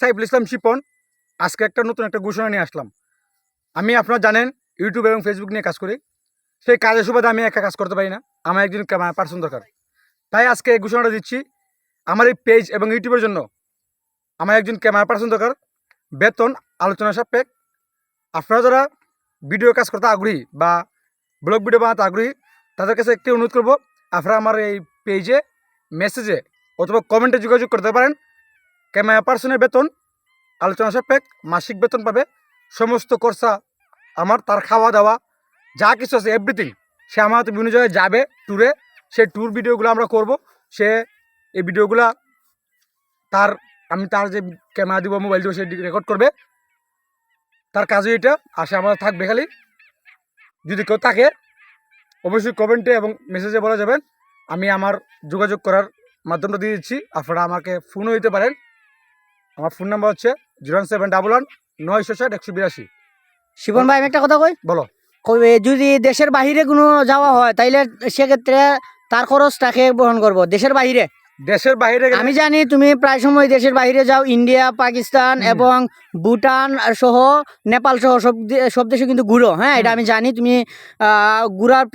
সাইফুল ইসলাম শিপন, আজকে একটা নতুন একটা ঘোষণা নিয়ে আসলাম। আমি, আপনারা জানেন, ইউটিউব এবং ফেসবুক নিয়ে কাজ করি। সেই কাজের সুবাদে আমি একা কাজ করতে পারি না। আমার একজন পার্সন দরকার। তাই আজকে এই ঘোষণাটা দিচ্ছি, আমার এই পেজ এবং ইউটিউবের জন্য আমার একজন ক্যামেরা পার্সন দরকার। বেতন, আলোচনা সাপেক্ষ। আপনারা যারা ভিডিও কাজ করতে আগ্রহী বা ব্লগ ভিডিও বানাতে আগ্রহী, তাদের কাছে একটি অনুরোধ করব, আপনারা আমার এই পেজে মেসেজে অথবা কমেন্টে যোগাযোগ করতে পারেন। ক্যামেরা পার্সনের বেতন, আলোচনা সাপেক্ষ, মাসিক বেতন পাবে, সমস্ত খরচা আমার, তার খাওয়া দাওয়া, যা কিছু আছে এভরিথিং সে আমার হাতে বিভিন্ন জায়গায় যাবে ট্যুরে সে ট্যুর ভিডিওগুলো আমরা করব, সে এই ভিডিওগুলা তার, আমি তার যে ক্যামেরা দিব মোবাইল দিব, সে রেকর্ড করবে। তার কাজে এটা, আর সে আমার থাকবে খালি। যদি কেউ থাকে, অবশ্যই কমেন্টে এবং মেসেজে বলা যাবেন। আমি আমার যোগাযোগ করার মাধ্যমটা দিয়ে দিচ্ছি। আপনারা আমাকে ফোনও দিতে পারেন। আমার ফোন নাম্বার হচ্ছে জিরো সেভেন ডাবল ওয়ান নয়শো ষাট একশো বিরাশি। শিবন ভাই আমি একটা কথা কই? বলো। যদি দেশের বাহিরে কোনো যাওয়া হয় তাইলে সেক্ষেত্রে তার খরচটাকে বহন করব দেশের বাহিরে? দেশের বাইরে আমি জানি তুমি প্রায় সময় দেশের বাইরে যাও ইন্ডিয়া পাকিস্তান এবং ভুটান সহ নেপাল সহ সব সব দেশে কিন্তু ঘুরো হ্যাঁ? এটা আমি জানি তুমি ঘুরার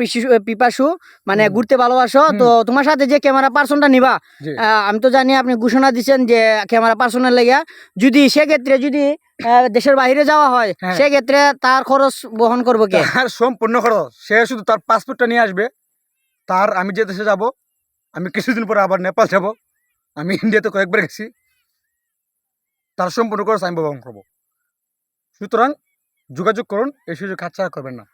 পিপাসু মানে ঘুরতে ভালোবাসো তো তোমার সাথে যে ক্যামেরা পার্সনটা নিবা আমি তো জানি আপনি ঘোষণা দিচ্ছেন যে ক্যামেরা পার্সনের লেগে যদি সেক্ষেত্রে যদি দেশের বাইরে যাওয়া হয় হ্যাঁ। সেক্ষেত্রে তার খরচ বহন করব কে? সম্পূর্ণ খরচ সে শুধু তার পাসপোর্টটা নিয়ে আসবে তার আমি যে দেশে যাব আমি কিছুদিন পরে আবার নেপাল যাব। আমি ইন্ডিয়াতে কয়েকবার গেছি। তার সম্পূর্ণ করে আমি ব্যবহার করব। সুতরাং যোগাযোগ করুন, এই সুযোগ হাতছাড়া করবেন না।